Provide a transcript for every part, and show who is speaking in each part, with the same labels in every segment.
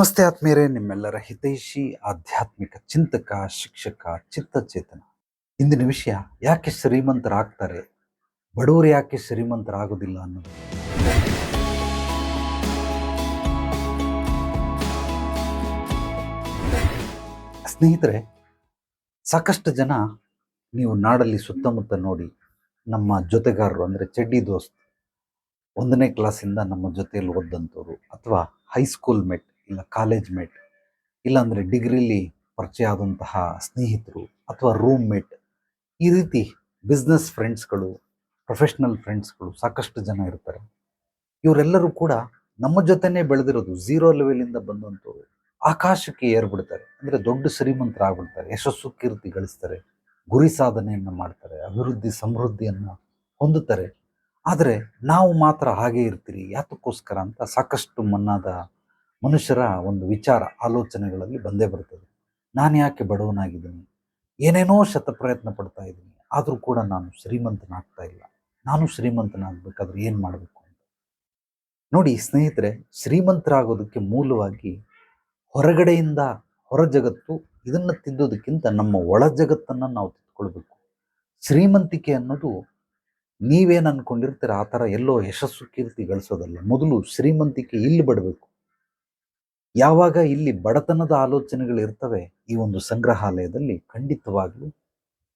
Speaker 1: ನಮಸ್ತೆ ಆತ್ಮೀಯರೇ, ನಿಮ್ಮೆಲ್ಲರ ಹಿತೈಷಿ, ಆಧ್ಯಾತ್ಮಿಕ ಚಿಂತಕ, ಶಿಕ್ಷಕ, ಚಿತ್ತಚೇತನ. ಇಂದಿನ ವಿಷಯ, ಯಾಕೆ ಶ್ರೀಮಂತರಾಗ್ತಾರೆ? ಬಡವರು ಯಾಕೆ ಶ್ರೀಮಂತರಾಗೋದಿಲ್ಲ ಅನ್ನೋದು. ಸ್ನೇಹಿತರೆ, ಸಾಕಷ್ಟು ಜನ ನೀವು ನಾಡಲ್ಲಿ ಸುತ್ತಮುತ್ತ ನೋಡಿ ನಮ್ಮ ಜೊತೆಗಾರರು, ಅಂದರೆ ಚಡ್ಡಿ ದೋಸ್ತ್, ಒಂದನೇ ಕ್ಲಾಸಿಂದ ನಮ್ಮ ಜೊತೆಯಲ್ಲಿ ಓದಂಥವ್ರು ಅಥವಾ ಹೈಸ್ಕೂಲ್ ಮೇಟ್ ಇಲ್ಲ ಕಾಲೇಜ್ ಮೇಟ್ ಇಲ್ಲಾಂದರೆ ಡಿಗ್ರಿಲಿ ಪರಿಚಯ ಆದಂತಹ ಸ್ನೇಹಿತರು ಅಥವಾ ರೂಮ್ ಮೇಟ್ ಈ ರೀತಿ ಬಿಸ್ನೆಸ್ ಫ್ರೆಂಡ್ಸ್ಗಳು ಪ್ರೊಫೆಷ್ನಲ್ ಫ್ರೆಂಡ್ಸ್ಗಳು ಸಾಕಷ್ಟು ಜನ ಇರ್ತಾರೆ. ಇವರೆಲ್ಲರೂ ಕೂಡ ನಮ್ಮ ಜೊತೆನೇ ಬೆಳೆದಿರೋದು ಝೀರೋ ಲೆವೆಲಿಂದ ಬಂದಂಥವ್ರು ಆಕಾಶಕ್ಕೆ ಏರ್ಬಿಡ್ತಾರೆ. ಅಂದರೆ ದೊಡ್ಡ ಶ್ರೀಮಂತರಾಗ್ಬಿಡ್ತಾರೆ. ಯಶಸ್ಸು ಕೀರ್ತಿ ಗಳಿಸ್ತಾರೆ. ಗುರಿ ಸಾಧನೆಯನ್ನು ಮಾಡ್ತಾರೆ. ಅಭಿವೃದ್ಧಿ, ಸಮೃದ್ಧಿಯನ್ನು ಹೊಂದುತ್ತಾರೆ. ಆದರೆ ನಾವು ಮಾತ್ರ ಹಾಗೆ ಇರ್ತೀರಿ. ಯಾತಕ್ಕೋಸ್ಕರ ಅಂತ ಸಾಕಷ್ಟು ಮನ್ನಾದ ಮನುಷ್ಯರ ಒಂದು ವಿಚಾರ, ಆಲೋಚನೆಗಳಲ್ಲಿ ಬಂದೇ ಬರ್ತದೆ. ನಾನು ಯಾಕೆ ಬಡವನಾಗಿದ್ದೀನಿ? ಏನೇನೋ ಶತ ಪ್ರಯತ್ನ ಪಡ್ತಾ ಇದ್ದೀನಿ. ಆದರೂ ಕೂಡ ನಾನು ಶ್ರೀಮಂತನಾಗ್ತಾ ಇಲ್ಲ. ನಾನು ಶ್ರೀಮಂತನಾಗಬೇಕಾದ್ರೆ ಏನು ಮಾಡಬೇಕು ಅಂತ? ನೋಡಿ ಸ್ನೇಹಿತರೆ, ಶ್ರೀಮಂತರಾಗೋದಕ್ಕೆ ಮೂಲವಾಗಿ ಹೊರಗಡೆಯಿಂದ ಹೊರ ಜಗತ್ತು ಇದನ್ನು ತಿದ್ದೋದಕ್ಕಿಂತ ನಮ್ಮ ಒಳ ಜಗತ್ತನ್ನು ನಾವು ತಿದ್ಕೊಳ್ಬೇಕು. ಶ್ರೀಮಂತಿಕೆ ಅನ್ನೋದು ನೀವೇನು ಅಂದ್ಕೊಂಡಿರ್ತೀರ ಆ ಥರ ಎಲ್ಲೋ ಯಶಸ್ಸು ಕೀರ್ತಿ ಗಳಿಸೋದಲ್ಲ. ಮೊದಲು ಶ್ರೀಮಂತಿಕೆ ಇಲ್ಲಿ ಬಡಬೇಕು. ಯಾವಾಗ ಇಲ್ಲಿ ಬಡತನದ ಆಲೋಚನೆಗಳು ಇರ್ತವೆ, ಈ ಒಂದು ಸಂಗ್ರಹಾಲಯದಲ್ಲಿ ಖಂಡಿತವಾಗಲೂ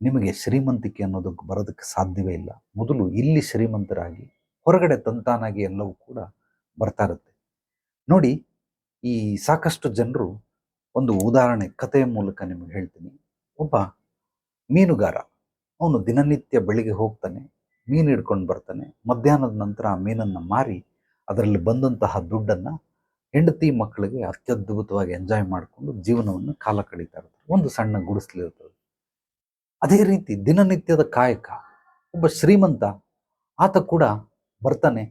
Speaker 1: ನಿಮಗೆ ಶ್ರೀಮಂತಿಕೆ ಅನ್ನೋದಕ್ಕೆ ಬರೋದಕ್ಕೆ ಸಾಧ್ಯವೇ ಇಲ್ಲ. ಮೊದಲು ಇಲ್ಲಿ ಶ್ರೀಮಂತರಾಗಿ, ಹೊರಗಡೆ ತಂತಾನಾಗಿ ಎಲ್ಲವೂ ಕೂಡ ಬರ್ತಾ ಇರುತ್ತೆ. ನೋಡಿ, ಈ ಸಾಕಷ್ಟು ಜನರು ಒಂದು ಉದಾಹರಣೆ ಕಥೆಯ ಮೂಲಕ ನಿಮಗೆ ಹೇಳ್ತೀನಿ. ಒಬ್ಬ ಮೀನುಗಾರ, ಅವನು ದಿನನಿತ್ಯ ಬೆಳಿಗ್ಗೆ ಹೋಗ್ತಾನೆ, ಮೀನು ಹಿಡ್ಕೊಂಡು ಬರ್ತಾನೆ, ಮಧ್ಯಾಹ್ನದ ನಂತರ ಆ ಮೀನನ್ನು ಮಾರಿ, ಅದರಲ್ಲಿ ಬಂದಂತಹ ದುಡ್ಡನ್ನು ಹೆಂಡತಿ ಮಕ್ಕಳಿಗೆ ಅತ್ಯದ್ಭುತವಾಗಿ ಎಂಜಾಯ್ ಮಾಡಿಕೊಂಡು ಜೀವನವನ್ನು ಕಾಲ ಕಳೀತಾ ಇರ್ತಾರೆ. ಒಂದು ಸಣ್ಣ ಗುಡಿಸ್ಲಿರ್ತದೆ ಅದೇ ರೀತಿ ದಿನನಿತ್ಯದ ಕಾಯಕ, ಒಬ್ಬ ಶ್ರೀಮಂತ, ಆತ ಕೂಡ ಬರ್ತಾನೆ.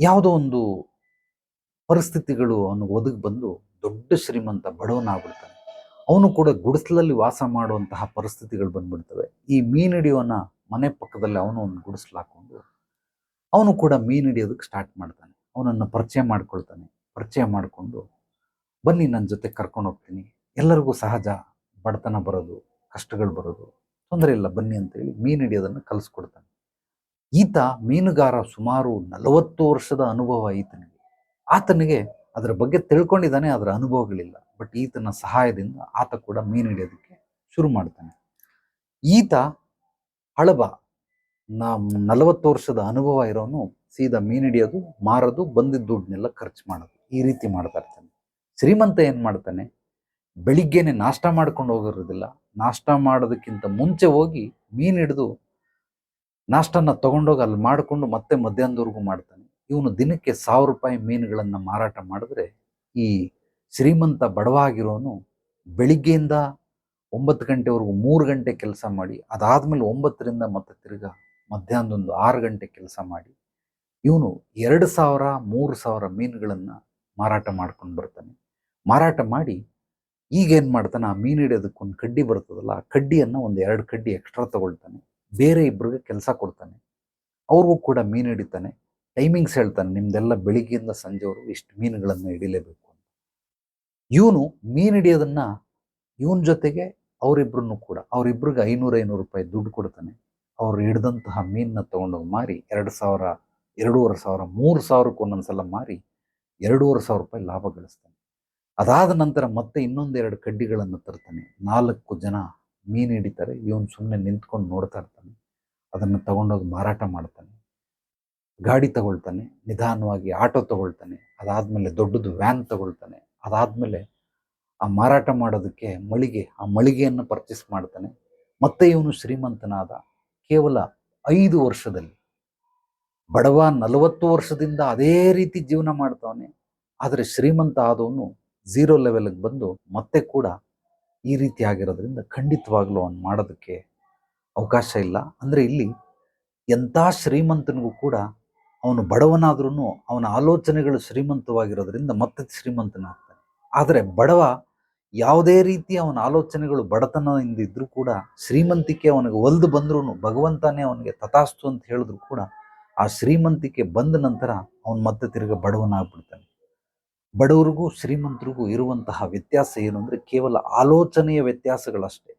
Speaker 1: ಯಾವುದೋ ಒಂದು ಪರಿಸ್ಥಿತಿಗಳು ಅವನು ಒದಗಿ ಬಂದು ದೊಡ್ಡ ಶ್ರೀಮಂತ ಬಡವನಾಗ್ಬಿಡ್ತಾನೆ. ಅವನು ಕೂಡ ಗುಡಿಸಲಲ್ಲಿ ವಾಸ ಮಾಡುವಂತಹ ಪರಿಸ್ಥಿತಿಗಳು ಬಂದ್ಬಿಡ್ತವೆ. ಈ ಮೀನು ಹಿಡಿಯೋನ ಮನೆ ಪಕ್ಕದಲ್ಲಿ ಅವನು ಒಂದು ಗುಡಿಸ್ಲು ಹಾಕೊಂಡು, ಅವನು ಕೂಡ ಮೀನು ಹಿಡಿಯೋದಕ್ಕೆ ಸ್ಟಾರ್ಟ್ ಮಾಡ್ತಾನೆ. ಅವನನ್ನು ಪರಿಚಯ ಮಾಡ್ಕೊಳ್ತಾನೆ, ಪರಿಚಯ ಮಾಡಿಕೊಂಡು, ಬನ್ನಿ ನನ್ನ ಜೊತೆ ಕರ್ಕೊಂಡು ಹೋಗ್ತೀನಿ. ಎಲ್ಲರಿಗೂ ಸಹಜ, ಬಡತನ ಬರೋದು, ಕಷ್ಟಗಳು ಬರೋದು, ತೊಂದರೆ ಇಲ್ಲ, ಬನ್ನಿ ಅಂತೇಳಿ ಮೀನು ಹಿಡಿಯೋದನ್ನು ಕಲಿಸ್ಕೊಡ್ತಾನೆ. ಈತ ಮೀನುಗಾರ ಸುಮಾರು ನಲವತ್ತು ವರ್ಷದ ಅನುಭವ ಈತನಿಗೆ. ಆತನಿಗೆ ಅದರ ಬಗ್ಗೆ ತಿಳ್ಕೊಂಡಿದ್ದಾನೆ ಅದರ ಅನುಭವಗಳಿಲ್ಲ. ಬಟ್ ಈತನ ಸಹಾಯದಿಂದ ಆತ ಕೂಡ ಮೀನು ಹಿಡಿಯೋದಕ್ಕೆ ಶುರು ಮಾಡ್ತಾನೆ. ಈತ ಹಳಬ, ನಾ ನಲವತ್ತು ವರ್ಷದ ಅನುಭವ ಇರೋನು ಸೀದಾ ಮೀನು ಹಿಡಿಯೋದು, ಮಾರೋದು, ಬಂದಿದ್ದ ದುಡ್ಡನ್ನೆಲ್ಲ ಖರ್ಚು ಮಾಡೋದು. ಈ ರೀತಿ ಮಾಡ್ತಾ ಇರ್ತಾನೆ. ಶ್ರೀಮಂತ ಏನು ಮಾಡ್ತಾನೆ? ಬೆಳಿಗ್ಗೆನೆ ನಾಷ್ಟ ಮಾಡ್ಕೊಂಡು ಹೋಗಿರೋದಿಲ್ಲ. ನಾಷ್ಟ ಮಾಡೋದಕ್ಕಿಂತ ಮುಂಚೆ ಹೋಗಿ ಮೀನು ಹಿಡಿದು ನಾಷ್ಟನ ತೊಗೊಂಡೋಗಿ ಅಲ್ಲಿ ಮಾಡಿಕೊಂಡು ಮತ್ತೆ ಮಧ್ಯಾಹ್ನದವರೆಗೂ ಮಾಡ್ತಾನೆ. ಇವನು ದಿನಕ್ಕೆ ಸಾವಿರ ರೂಪಾಯಿ ಮೀನುಗಳನ್ನು ಮಾರಾಟ ಮಾಡಿದ್ರೆ ಈ ಶ್ರೀಮಂತ ಬಡವ ಆಗಿರೋನು ಬೆಳಿಗ್ಗೆಯಿಂದ ಒಂಬತ್ತು ಗಂಟೆವರೆಗೂ ಮೂರು ಗಂಟೆ ಕೆಲಸ ಮಾಡಿ, ಅದಾದಮೇಲೆ ಒಂಬತ್ತರಿಂದ ಮತ್ತೆ ತಿರ್ಗಾ ಮಧ್ಯಾಹ್ನದೊಂದು ಆರು ಗಂಟೆ ಕೆಲಸ ಮಾಡಿ ಇವನು ಎರಡು ಸಾವಿರ, ಮೂರು ಸಾವಿರ ಮೀನುಗಳನ್ನು ಮಾರಾಟ ಮಾಡ್ಕೊಂಡು ಬರ್ತಾನೆ. ಮಾರಾಟ ಮಾಡಿ ಈಗೇನು ಮಾಡ್ತಾನೆ? ಆ ಮೀನು ಹಿಡಿಯೋದಕ್ಕೊಂದು ಕಡ್ಡಿ ಬರ್ತದಲ್ಲ, ಆ ಕಡ್ಡಿಯನ್ನು ಒಂದು ಎರಡು ಕಡ್ಡಿ ಎಕ್ಸ್ಟ್ರಾ ತಗೊಳ್ತಾನೆ. ಬೇರೆ ಇಬ್ಬರಿಗೆ ಕೆಲಸ ಕೊಡ್ತಾನೆ. ಅವ್ರಿಗೂ ಕೂಡ ಮೀನು ಹಿಡಿತಾನೆ. ಟೈಮಿಂಗ್ಸ್ ಹೇಳ್ತಾನೆ, ನಿಮ್ದೆಲ್ಲ ಬೆಳಿಗ್ಗೆಯಿಂದ ಸಂಜೆವರೆಗೂ ಇಷ್ಟು ಮೀನುಗಳನ್ನು ಹಿಡಿಲೇಬೇಕು ಇವನು ಮೀನು ಹಿಡಿಯೋದನ್ನು ಇವನ ಜೊತೆಗೆ ಅವರಿಬ್ಬರನ್ನು ಕೂಡ, ಅವರಿಬ್ರಿಗೆ ಐನೂರು ಐನೂರು ರೂಪಾಯಿ ದುಡ್ಡು ಕೊಡ್ತಾನೆ. ಅವ್ರು ಹಿಡ್ದಂತಹ ಮೀನನ್ನ ತೊಗೊಂಡೋಗಿ ಮಾರಿ ಎರಡು ಸಾವಿರ ಎರಡೂವರೆ ಸಾವಿರ, ಮೂರು ಸಾವಿರಕ್ಕೆ ಒಂದೊಂದ್ಸಲ ಮಾರಿ ಎರಡೂವರೆ ಸಾವಿರ ರೂಪಾಯಿ ಲಾಭ ಗಳಿಸ್ತಾನೆ. ಅದಾದ ನಂತರ ಮತ್ತೆ ಇನ್ನೊಂದೆರಡು ಕಡ್ಡಿಗಳನ್ನು ತರ್ತಾನೆ. ನಾಲ್ಕು ಜನ ಮೀನು ಹಿಡಿತಾರೆ, ಇವನು ಸುಮ್ಮನೆ ನಿಂತ್ಕೊಂಡು ನೋಡ್ತಾ ಇರ್ತಾನೆ. ಅದನ್ನು ತಗೊಂಡೋಗಿ ಮಾರಾಟ ಮಾಡ್ತಾನೆ. ಗಾಡಿ ತಗೊಳ್ತಾನೆ, ನಿಧಾನವಾಗಿ ಆಟೋ ತಗೊಳ್ತಾನೆ, ಅದಾದಮೇಲೆ ದೊಡ್ಡದು ವ್ಯಾನ್ ತಗೊಳ್ತಾನೆ. ಅದಾದಮೇಲೆ ಆ ಮಾರಾಟ ಮಾಡೋದಕ್ಕೆ ಮಳಿಗೆ, ಆ ಮಳಿಗೆಯನ್ನು ಪರ್ಚೇಸ್ ಮಾಡ್ತಾನೆ. ಮತ್ತೆ ಇವನು ಶ್ರೀಮಂತನಾದ ಕೇವಲ ಐದು ವರ್ಷದಲ್ಲಿ ಬಡವ ನಲವತ್ತು ವರ್ಷದಿಂದ ಅದೇ ರೀತಿ ಜೀವನ ಮಾಡ್ತಾವನೆ, ಆದರೆ ಶ್ರೀಮಂತ ಆದವನು ಝೀರೋ ಲೆವೆಲ್ಗೆ ಬಂದು ಮತ್ತೆ ಕೂಡ ಈ ರೀತಿ ಆಗಿರೋದ್ರಿಂದ ಖಂಡಿತವಾಗ್ಲೂ ಅವನು ಮಾಡೋದಕ್ಕೆ ಅವಕಾಶ ಇಲ್ಲ. ಅಂದರೆ ಇಲ್ಲಿ ಎಂಥ ಶ್ರೀಮಂತನಿಗೂ ಕೂಡ ಅವನು ಬಡವನಾದ್ರೂ ಅವನ ಆಲೋಚನೆಗಳು ಶ್ರೀಮಂತವಾಗಿರೋದ್ರಿಂದ ಮತ್ತೆ ಶ್ರೀಮಂತನಾಗ್ತಾನೆ. ಆದರೆ ಬಡವ ಯಾವುದೇ ರೀತಿ ಅವನ ಆಲೋಚನೆಗಳು ಬಡತನದಿಂದ ಇದ್ದರೂ ಕೂಡ ಶ್ರೀಮಂತಿಕೆ ಅವನಿಗೆ ಒಲ್ದು ಬಂದ್ರೂ ಭಗವಂತನೇ ಅವನಿಗೆ ತಥಾಸ್ತು ಅಂತ ಹೇಳಿದ್ರು ಕೂಡ ಆ ಶ್ರೀಮಂತಿಕೆ ಬಂದ ನಂತರ ಅವನು ಮತ್ತೆ ತಿರ್ಗ ಬಡವನಾಗ್ಬಿಡ್ತಾನೆ. ಬಡವರಿಗೂ ಶ್ರೀಮಂತರಿಗೂ ಇರುವಂತಹ ವ್ಯತ್ಯಾಸ ಏನು ಅಂದರೆ ಕೇವಲ ಆಲೋಚನೆಯ ವ್ಯತ್ಯಾಸಗಳಷ್ಟೇ.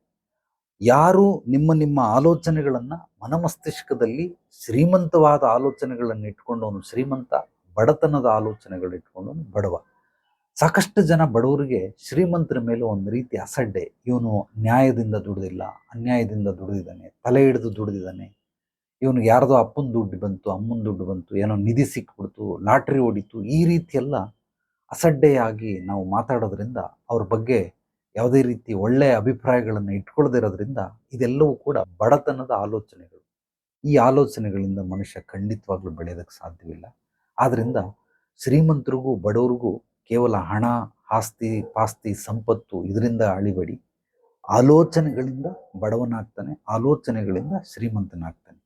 Speaker 1: ಯಾರು ನಿಮ್ಮ ನಿಮ್ಮ ಆಲೋಚನೆಗಳನ್ನು ಮನಮಸ್ತಿಷ್ಕದಲ್ಲಿ ಶ್ರೀಮಂತವಾದ ಆಲೋಚನೆಗಳನ್ನು ಇಟ್ಕೊಂಡವನು ಶ್ರೀಮಂತ ಬಡತನದ ಆಲೋಚನೆಗಳು ಇಟ್ಕೊಂಡವನು ಬಡವ. ಸಾಕಷ್ಟು ಜನ ಬಡವರಿಗೆ ಶ್ರೀಮಂತರ ಮೇಲೆ ಒಂದು ರೀತಿ ಅಸಡ್ಡೆ. ಇವನು ನ್ಯಾಯದಿಂದ ದುಡಿದಿಲ್ಲ, ಅನ್ಯಾಯದಿಂದ ದುಡಿದಿದ್ದಾನೆ, ತಲೆ ಹಿಡಿದು ದುಡಿದಿದ್ದಾನೆ ಇವನು ಯಾರ್ದೋ ಅಪ್ಪನ ದುಡ್ಡು ಬಂತು, ಅಮ್ಮನ ದುಡ್ಡು ಬಂತು, ಏನೋ ನಿಧಿ ಸಿಕ್ಬಿಡ್ತು, ಲಾಟ್ರಿ ಹೊಡಿತು ಈ ರೀತಿಯೆಲ್ಲ ಅಸಡ್ಡೆಯಾಗಿ ನಾವು ಮಾತಾಡೋದ್ರಿಂದ, ಅವ್ರ ಬಗ್ಗೆ ಯಾವುದೇ ರೀತಿ ಒಳ್ಳೆಯ ಅಭಿಪ್ರಾಯಗಳನ್ನು ಇಟ್ಕೊಳ್ಳದಿರೋದ್ರಿಂದ ಇದೆಲ್ಲವೂ ಕೂಡ ಬಡತನದ ಆಲೋಚನೆಗಳು. ಈ ಆಲೋಚನೆಗಳಿಂದ ಮನುಷ್ಯ ಖಂಡಿತವಾಗ್ಲೂ ಬೆಳೆಯೋದಕ್ಕೆ ಸಾಧ್ಯವಿಲ್ಲ. ಆದ್ದರಿಂದ ಶ್ರೀಮಂತರಿಗೂ, ಬಡವರಿಗೂ ಕೇವಲ ಹಣ, ಆಸ್ತಿ, ಪಾಸ್ತಿ, ಸಂಪತ್ತು ಇದರಿಂದ ಅಳಿಬೇಡಿ. ಆಲೋಚನೆಗಳಿಂದ ಬಡವನಾಗ್ತಾನೆ, ಆಲೋಚನೆಗಳಿಂದ ಶ್ರೀಮಂತನಾಗ್ತಾನೆ.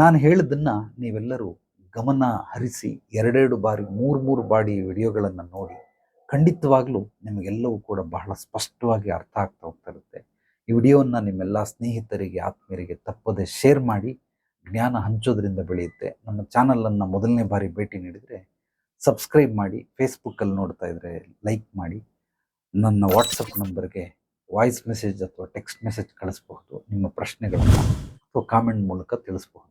Speaker 1: ನಾನು ಹೇಳಿದ್ದನ್ನು ನೀವೆಲ್ಲರೂ ಗಮನ ಹರಿಸಿ ಎರಡೆರಡು ಬಾರಿ, ಮೂರು ಮೂರು ಬಾರಿ ವಿಡಿಯೋಗಳನ್ನು ನೋಡಿ ಖಂಡಿತವಾಗಲೂ ನಿಮಗೆಲ್ಲವೂ ಕೂಡ ಬಹಳ ಸ್ಪಷ್ಟವಾಗಿ ಅರ್ಥ ಆಗ್ತಾ ಹೋಗ್ತಾ ಇರುತ್ತೆ. ಈ ವಿಡಿಯೋವನ್ನು ನಿಮ್ಮೆಲ್ಲ ಸ್ನೇಹಿತರಿಗೆ, ಆತ್ಮೀಯರಿಗೆ ತಪ್ಪದೆ ಶೇರ್ ಮಾಡಿ ಜ್ಞಾನ ಹಂಚೋದ್ರಿಂದ ಬೆಳೆಯುತ್ತೆ. ನಮ್ಮ ಚಾನಲನ್ನು ಮೊದಲನೇ ಬಾರಿ ಭೇಟಿ ನೀಡಿದರೆ ಸಬ್ಸ್ಕ್ರೈಬ್ ಮಾಡಿ, ಫೇಸ್ಬುಕ್ಕಲ್ಲಿ ನೋಡ್ತಾ ಇದ್ದರೆ ಲೈಕ್ ಮಾಡಿ, ನನ್ನ ವಾಟ್ಸಪ್ ನಂಬರ್ಗೆ ವಾಯ್ಸ್ ಮೆಸೇಜ್ ಅಥವಾ ಟೆಕ್ಸ್ಟ್ ಮೆಸೇಜ್ ಕಳಿಸ್ಬಹುದು, ನಿಮ್ಮ ಪ್ರಶ್ನೆಗಳನ್ನು ಅಥವಾ ಕಾಮೆಂಟ್ ಮೂಲಕ ತಿಳಿಸಬಹುದು.